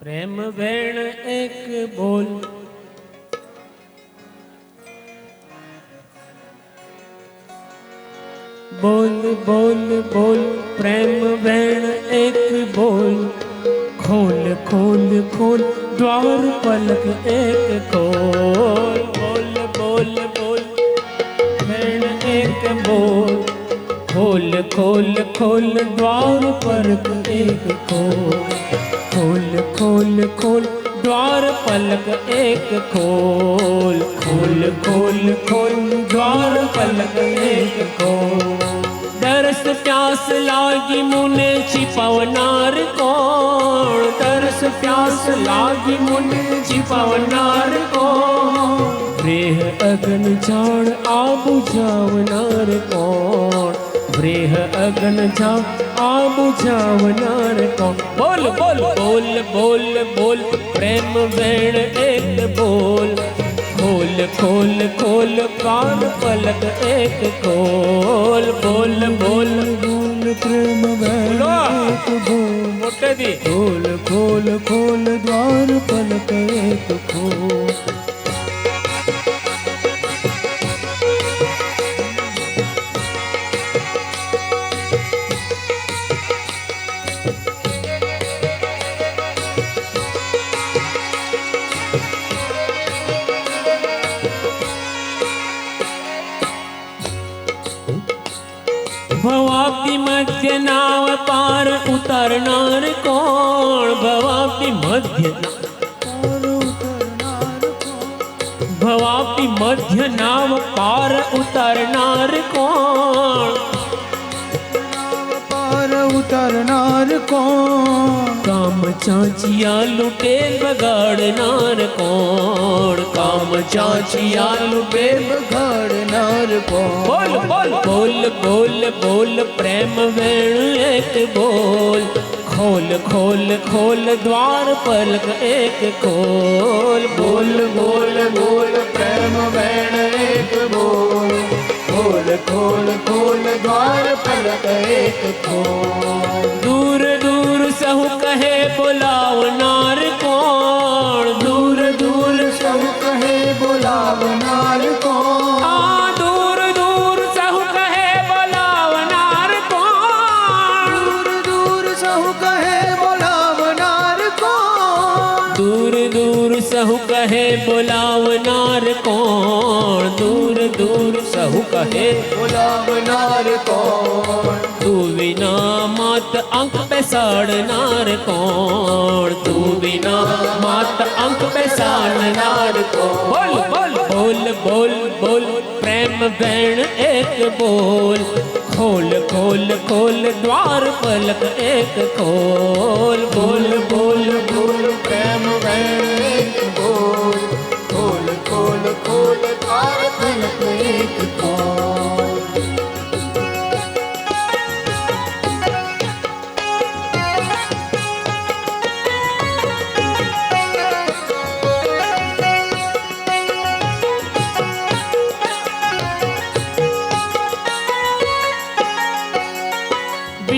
પ્રેમ વેણ એક બોલ બોલ બોલ બોલ પ્રેમ વેણ એક બોલ ખોલ ખોલ ખોલ દ્વાર પલક એક ખોલ બોલ બોલ બોલ વેણ એક બોલ ખોલ ખોલ ખોલ દ્વાર પલક એક ખોલ खोल खोल खोल, द्वार पलक एक खोल। खोल खोल खोल, द्वार पलक एक खोल। दर्स प्यास लागी मुने छिपवनार कौन दरस प्यास लागी मुने छिपवनार को देह अगन झाड़ आ बुझावनार कौन પ્રેહ અગન જાણ આ બુઝાવનાર કોણ બોલ બોલ બોલ બોલ બોલ પ્રેમ વેણ એક બોલ. ખોલ ખોલ ખોલ કાન પલક એક ખોલ બોલ બોલ. બોલ પ્રેમ વેણ. એક બોલ ખોલ ખોલ ખોલ દ્વાર પલક એક ખોલ भवापी मध्य नाव पार उतरनार कौन भवापी मध्य भवापी मध्य नाव पार उतरनार कौन ਉਤਰਨਾਰ ਕੋ ਕਾਮ ਚਾਚੀਆਂ ਲੁਟੇ ਬਗਾੜਨਾਰ ਕੋਣ? ਕਾਮ ਚਾਚੀਆਂ ਲੁਟੇ ਬਗਾੜਨਾਰ ਕੋ ਬੋਲ ਬੋਲ। ਬੋਲ ਬੋਲ ਬੋਲ ਪ੍ਰੇਮ ਵੇਣ ਇੱਕ ਬੋਲ। ਖੋਲ ਖੋਲ ਖੋਲ ਦਵਾਰ ਪਲਕ ਇੱਕ ਖੋਲ। ਬੋਲ ਬੋਲ ਬੋਲ खोल खोल द्वार फलक एक खोल। दूर दूर सहु कहे बुलाओ नार कोण दूर दूर सहु कहे बुलाओ नार दूर दूर सहु कहे बुलाव नार कौन दूर दूर दूर दूर कहे प्रभु कहे गुलाम नार कौन तू बिना मात अंक पे साड़ नार कौन तू बिना मात अंक पे साड़ नार कौन बोल बोल। बोल बोल बोल। प्रेम बैण एक बोल। खोल खोल खोल। द्वार पलक एक खोल। बोल बोल बोल। प्रेम बैण एक बोल। खोल खोल खोल। द्वार पलक एक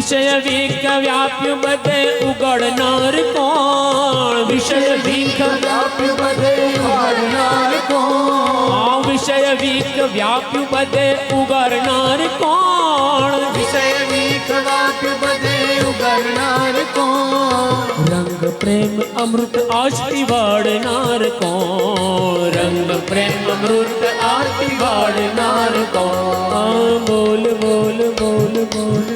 विषय वीक व्याप्य बदे उगड़नार कौन विषय वीक व्याप्य बदे उगड़नार कौन विषय वीक व्याप्य बदे उगड़नार कौन विषय वीक व्याप्य बदे उगड़नार कौन रंग प्रेम अमृत आशि वाड़नार कौन रंग प्रेम अमृत आशि वाड़नार कौन बोल बोल बोल बोल बोल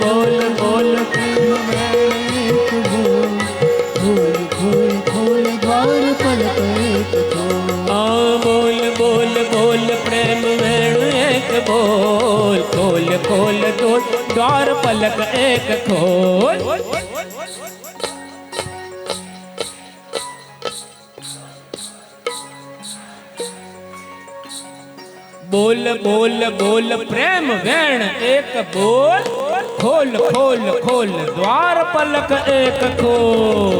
खोल खोल दो द्वार पलक एक खोल। बोल बोल बोल, प्रेम वेण एक बोल। खोल खोल खोल, द्वार पलक एक खोल।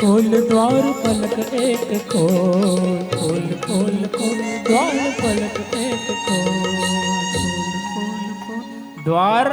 खोल खोल द्वार पलक एक खोल खोल खोल खोल द्वार पलक एक खोल खोल खोल खोल द्वार